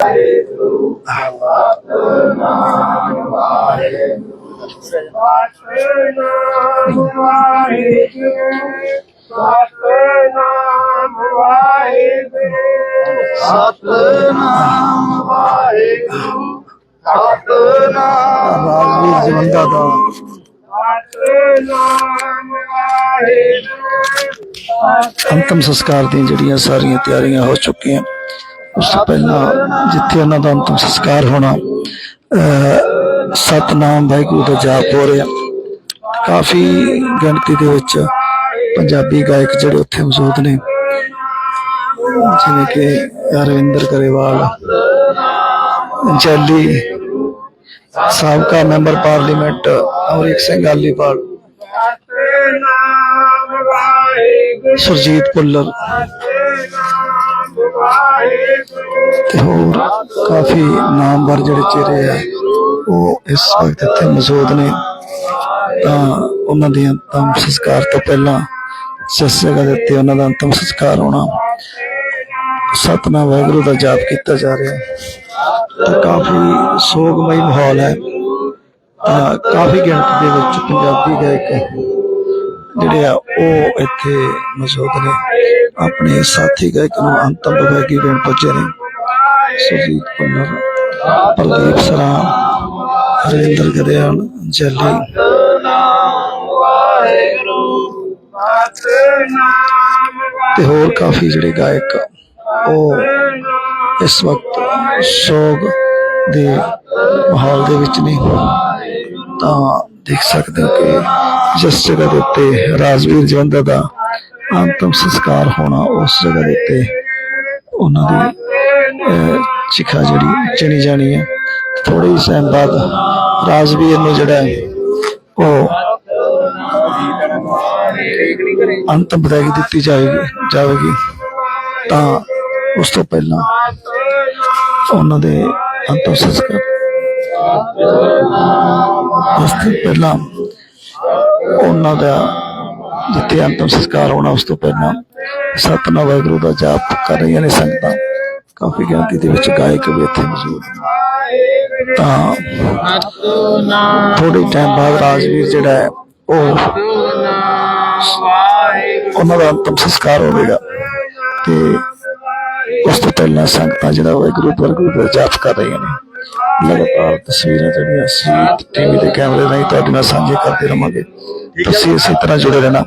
ਸਤਨਾਮ ਵਾਹਿਗੁਰੂ ਸਤਨਾਮ ਵਾਹਿਗੁਰੂ ਸਤਨਾਮ ਵਾਹਿਗੁਰੂ ਸਤਨਾਮ ਰਾਜਵੀਰ ਜਵੰਦਾ ਦਾ ਸਤਨਾਮ ਵਾਹਿਗੁਰੂ ਅੰਤਮ ਸੰਸਕਾਰ ਦੀਆਂ ਜਿਹੜੀਆਂ ਸਾਰੀਆਂ ਤਿਆਰੀਆਂ ਹੋ ਚੁੱਕੀਆਂ ਉਸ ਤੋਂ ਪਹਿਲਾਂ ਜਿੱਥੇ ਉਹਨਾਂ ਦਾ ਅੰਤਮ ਸੰਸਕਾਰ ਹੋਣਾ ਅਹ, ਸਤਨਾਮ ਵਾਹਿਗੁਰੂ ਦਾ ਜਾਪ ਹੋ ਰਿਹਾ। ਕਾਫੀ ਗਿਣਤੀ ਦੇ ਵਿੱਚ ਪੰਜਾਬੀ ਗਾਇਕ ਜਿਹੜੇ ਉੱਥੇ ਮੌਜੂਦ ਨੇ। ਜਿਵੇਂ ਕਿ ਅਰਵਿੰਦਰ ਗਰੇਵਾਲ ਜੈਲੀ ਸਾਬਕਾ ਮੈਂਬਰ ਪਾਰਲੀਮੈਂਟ ਅਮਰੀਕ ਸਿੰਘ ਆਲੀਵਾਲ ਸੁਰਜੀਤ ਭੁੱਲਰ ਤੇ ਹੋਰ ਕਾਫੀ ਨਾਮਵਰ ਜਿਹੜੇ ਚਿਹਰੇ ਆ, ਉਹ ਇਸ ਵਕਤ ਇੱਥੇ ਮੌਜੂਦ ਨੇ। ਤਾਂ ਉਹਨਾਂ ਦੇ ਅੰਤਮ ਸੰਸਕਾਰ ਤੋਂ ਪਹਿਲਾਂ ਜਿਸ ਜਗ੍ਹਾ ਦੇ ਉੱਤੇ ਉਹਨਾਂ ਦਾ ਅੰਤਮ ਸੰਸਕਾਰ ਹੋਣਾ ਸਤਨਾਮ ਵਾਹਿਗੁਰੂ ਦਾ ਜਾਪ ਕੀਤਾ ਜਾ ਰਿਹਾ। ਹੈ ਤਾਂ ਕਾਫੀ ਸੋਗਮਈ ਮਾਹੌਲ ਹੈ। ਤਾਂ ਕਾਫੀ ਗਿਣਤੀ ਦੇ ਵਿੱਚ ਪੰਜਾਬੀ ਗਾਇਕ ਜਿਹੜੇ ਆ, ਉਹ ਇੱਥੇ ਮੌਜੂਦ ਨੇ। ਆਪਣੇ ਸਾਥੀ ਗਾਇਕ ਨੂੰ ਅੰਤਮ ਵਿਦਾਇਗੀ ਦੇਣ ਪਹੁੰਚੇ ਨੇ। ਸੁਜੀਤ ਪੁੰਨਰ ਪ੍ਰਦੀਪ ਸਰਾਮ ਹਰਿੰਦਰ ਗਦਿਆਲ, ਜੱਲੀ। ਤੇ ਹੋਰ ਕਾਫੀ ਜਿਹੜੇ ਗਾਇਕ, ਉਹ ਇਸ ਵਕਤ ਸੋਗ ਦੇ ਮਾਹੌਲ ਦੇ ਵਿੱਚ ਨੇ। ਤਾਂ ਦੇਖ ਸਕਦੇ ਹੋ ਕਿ ਜਿਸ ਜਗ੍ਹਾ ਦੇ ਉੱਤੇ ਰਾਜਵੀਰ ਜਵੰਦਾ ਦਾ ਅੰਤਮ ਸੰਸਕਾਰ ਹੋਣਾ ਉਸ ਜਗ੍ਹਾ ਦੇ ਉੱਤੇ ਉਹਨਾਂ ਦੀ ਚਿਖਾ ਜਿਹੜੀ ਚਣੀ ਜਾਣੀ ਹੈ। ਥੋੜੇ ਹੀ ਟਾਈਮ ਬਾਅਦ ਰਾਜਵੀਰ ਨੂੰ ਜਿਹੜਾ ਉਹ ਅੰਤਮ ਵਿਦਾਇਗੀ ਦਿੱਤੀ ਜਾਏਗੀ, ਜਾਵੇਗੀ। ਤਾਂ ਉਸ ਤੋਂ ਪਹਿਲਾਂ ਉਹਨਾਂ ਦੇ ਅੰਤਮ ਸੰਸਕਾਰ, ਉਸ ਤੋਂ ਪਹਿਲਾਂ ਉਹਨਾਂ ਦਾ ਜਿੱਥੇ ਅੰਤਮ ਸੰਸਕਾਰ ਹੋਣਾ ਉਸ ਤੋਂ ਪਹਿਲਾਂ ਸਤਨਾਮ ਵਾਹਿਗੁਰੂ ਦਾ ਜਾਪ ਕਰ ਰਹੀਆਂ ਨੇ ਸੰਗਤਾਂ। ਕਾਫੀ ਗਿਣਤੀ ਦੇ ਵਿੱਚ ਗਾਇਕ ਵੀ ਇੱਥੇ ਮੌਜੂਦ ਨੇ। ਤਾਂ ਥੋੜੇ ਟਾਈਮ ਬਾਅਦ ਰਾਜਵੀਰ ਜਿਹੜਾ ਹੈ ਉਹ ਉਹਨਾਂ ਦਾ ਅੰਤਮ ਸੰਸਕਾਰ ਹੋਵੇਗਾ ਤੇ ਪਹਿਲਾਂ ਸੰਗਤਾਂ ਜਿਹੜਾ ਵਾਹਿਗੁਰੂ ਵਾਹਿਗੁਰੂ ਦਾ ਜਾਪ ਕਰ ਰਹੀਆਂ ਨੇ। ਲਗਾਤਾਰ ਤਸਵੀਰਾਂ ਜਿਹੜੀਆਂ ਸੀ ਟੀਵੀ ਦੇ ਕੈਮਰੇ ਰਾਹੀਂ ਤੁਹਾਡੇ ਨਾਲ ਸਾਂਝੇ ਕਰਦੇ ਰਵਾਂਗੇ। ਤੁਸੀਂ ਇਸੇ ਤਰ੍ਹਾਂ ਜੁੜੇ ਰਹਿਣਾ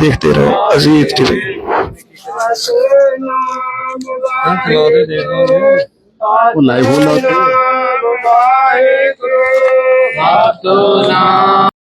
ਦੇਖਦੇ ਰਹੋ ਅਜੀਤ ਟੀਵੀ। ਉਹ ਲਾਈਵ ਹੋ ਲਾ ਸਤਨਾਮ